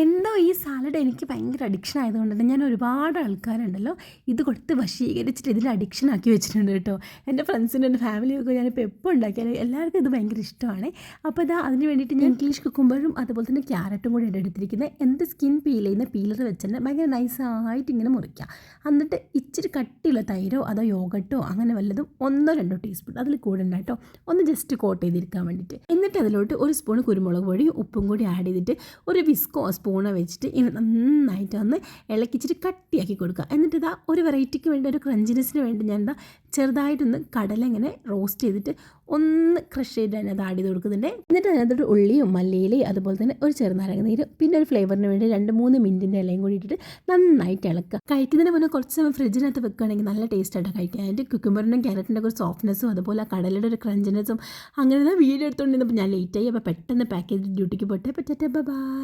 എന്തോ ഈ സാലഡ് എനിക്ക് ഭയങ്കര അഡിക്ഷൻ ആയതുകൊണ്ട് ഞാൻ ഒരുപാട് ആൾക്കാരുണ്ടല്ലോ ഇത് കൊടുത്ത് വശീകരിച്ചിട്ട് ഇതിൽ അഡിക്ഷൻ ആക്കി വെച്ചിട്ടുണ്ട് കേട്ടോ. എന്റെ ഫ്രണ്ട്സിന്റെ എന്റെ ഫാമിലിയൊക്കെ ഞാനിപ്പോൾ എപ്പോൾ ഉണ്ടാക്കിയാലും എല്ലാവർക്കും ഇത് ഭയങ്കര ഇഷ്ടമാണ്. അപ്പോൾ ഇതാ അതിന് വേണ്ടിയിട്ട് ഞാൻ ഇംഗ്ലീഷ് കുക്കുമ്പോഴും അതുപോലെ തന്നെ ക്യാരറ്റും കൂടി എടുത്തിരിക്കുന്നത്. എന്ത് സ്കിൻ പീൽ ചെയ്യുന്ന പീലർ വെച്ച് തന്നെ ഭയങ്കര നൈസായിട്ട് ഇങ്ങനെ മുറിക്കുക എന്നിട്ട് ഇച്ചിരി കട്ടിയുള്ള തൈരോ അതോ യോഗട്ടോ അങ്ങനെ വല്ലതും ഒന്നോ രണ്ടോ ടീസ്പൂൺ അതിൽ കൂടണ്ട കേട്ടോ. ഒന്ന് ജസ്റ്റ് കോട്ട് ചെയ്തിരിക്കാൻ വേണ്ടിയിട്ട്. എന്നിട്ട് അതിലോട്ട് ഒരു സ്പൂൺ കുരുമുളക് പൊടിയും ഉപ്പും കൂടി ആഡ് ചെയ്തിട്ട് ഒരു വിസ്കോ സ്പൂണോ വെച്ചിട്ട് നന്നായിട്ട് ഒന്ന് ഇളക്കിച്ചിട്ട് കട്ടിയാക്കി കൊടുക്കുക. എന്നിട്ട് ഇതാ ഒരു വെറൈറ്റിക്ക് വേണ്ടി ഒരു ക്രഞ്ചിനെസ്സിന് വേണ്ടി ഞാൻ എന്താ ചെറുതായിട്ടൊന്ന് കടല ഇങ്ങനെ റോസ്റ്റ് ചെയ്തിട്ട് ഒന്ന് ക്രഷ് ചെയ്തിട്ട് അതിനകത്ത് അത് ആഡ് ചെയ്ത് കൊടുക്കുന്നുണ്ട്. എന്നിട്ട് അതിനകത്തോട്ട് ഉള്ളിയും മല്ലിയിലയും അതുപോലെ തന്നെ ഒരു ചെറുനാരങ്ങ നീര് പിന്നെ ഒരു ഫ്ലേവറിന് വേണ്ടി രണ്ട് മൂന്ന് മിനിറ്റിന്റെ ഇലയും കൂടി ഇട്ടിട്ട് നന്നായിട്ട് ഇളക്കുക. കഴിക്കുന്നതിന് മുന്നേ കുറച്ച് സമയം ഫ്രിഡ്ജിനകത്ത് വെക്കുകയാണെങ്കിൽ നല്ല ടേസ്റ്റ് ആയിട്ട് കഴിക്കാൻ. അതിന്റെ കുക്കുമ്പറിനും ക്യാരറ്റിന്റെ ഒരു സോഫ്റ്റ്നെസ്സും അതുപോലെ ആ കടലയുടെ ഒരു ക്രഞ്ചിനെസ്സും അങ്ങനെ വീഡിയോ എടുത്തുകൊണ്ടിരുന്നപ്പോൾ ഞാൻ ലേറ്റായി അപ്പോൾ പെട്ടെന്ന് പാക്കേജ് ഡ്യൂട്ടിക്ക് പോട്ടെ. പറ്റേ ബൈ